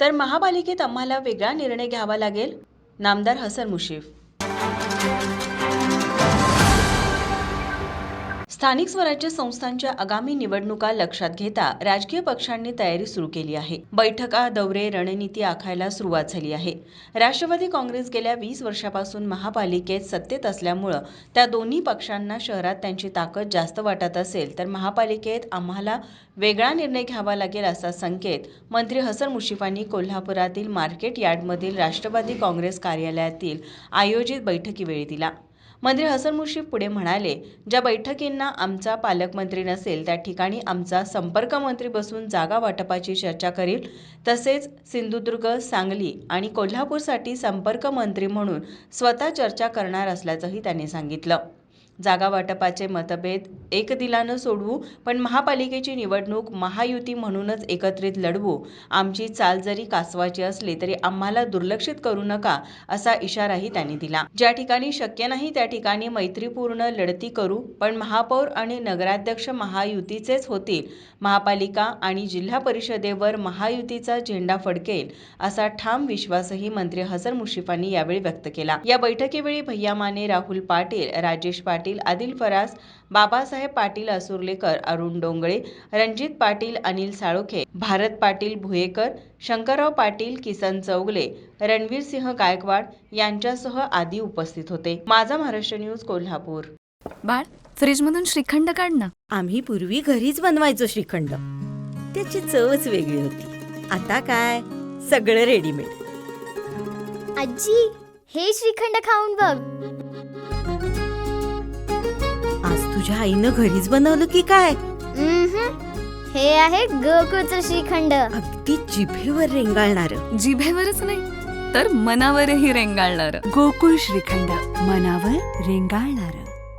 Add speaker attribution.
Speaker 1: तर महापालिकेत आम्हाला वेगळा निर्णय घ्यावा लागेल. नामदार हसन मुशीफ स्थानिक स्वराज्य संस्थांच्या आगामी निवडणुका लक्षात घेता राजकीय पक्षांनी तयारी सुरू केली आहे. बैठका दौरे रणनीती आखायला सुरुवात झाली आहे. राष्ट्रवादी काँग्रेस गेल्या वीस वर्षापासून महापालिकेत सत्तेत असल्यामुळं त्या दोन्ही पक्षांना शहरात त्यांची ताकद जास्त वाटत असेल तर महापालिकेत आम्हाला वेगळा निर्णय घ्यावा लागेल असा संकेत मंत्री हसन मुशिफांनी कोल्हापुरातील मार्केट यार्डमधील राष्ट्रवादी काँग्रेस कार्यालयातील आयोजित बैठकीवेळी दिला. मंत्री हसन मुश्रीफ पुढे म्हणाले ज्या बैठकींना आमचा पालकमंत्री नसेल त्या ठिकाणी आमचा संपर्क मंत्री बसून जागा वाटपाची चर्चा करील. तसेच सिंधुदुर्ग सांगली आणि कोल्हापूरसाठी संपर्क मंत्री म्हणून स्वतः चर्चा करणार असल्याचंही त्यांनी सांगितलं. जागावाटपाचे मतभेद एकदिलानं सोडवू पण महापालिकेची निवडणूक महायुती म्हणूनच एकत्रित लढवू. आमची चाल जरी कासवाची असली तरी आम्हाला दुर्लक्षित करू नका असा इशाराही त्यांनी दिला. ज्या ठिकाणी शक्य नाही त्या ठिकाणी मैत्रीपूर्ण लढती करू पण महापौर आणि नगराध्यक्ष महायुतीचेच होतील. महापालिका आणि जिल्हा परिषदेवर महायुतीचा झेंडा फडकेल असा ठाम विश्वासही मंत्री हसन मुश्रीफांनी यावेळी व्यक्त केला. या बैठकीवेळी भैया माने राहुल पाटील राजेश पाटील आदिल फरास बाबासाहेब पाटील असुर्लेकर अरुण डोंगळे रणजित पाटील अनिल साळोखे भारत पाटील भुयेकर शंकरराव पाटील किसन चौगले रणवीर सिंह गायकवाड यांच्यासह आदी उपस्थित होते. माझा महाराष्ट्र न्यूज कोल्हापूर.
Speaker 2: बाळ फ्रीजमधून श्रीखंड काढ ना.
Speaker 3: आम्ही पूर्वी घरीच बनवायचो श्रीखंड. त्याची चवच वेगळी होती. आता काय? सगळं रेडीमेड
Speaker 4: आजी हे श्रीखंड खाऊन बघ.
Speaker 3: तुझ्या आईनं घरीच बनवलं की काय.
Speaker 4: हे आहे गोकुळचं श्रीखंड.
Speaker 3: अगदी जिभेवर रेंगाळणार.
Speaker 2: जिभेवरच नाही तर मनावरही रेंगाळणार.
Speaker 5: गोकुळ श्रीखंड मनावर रेंगाळणार.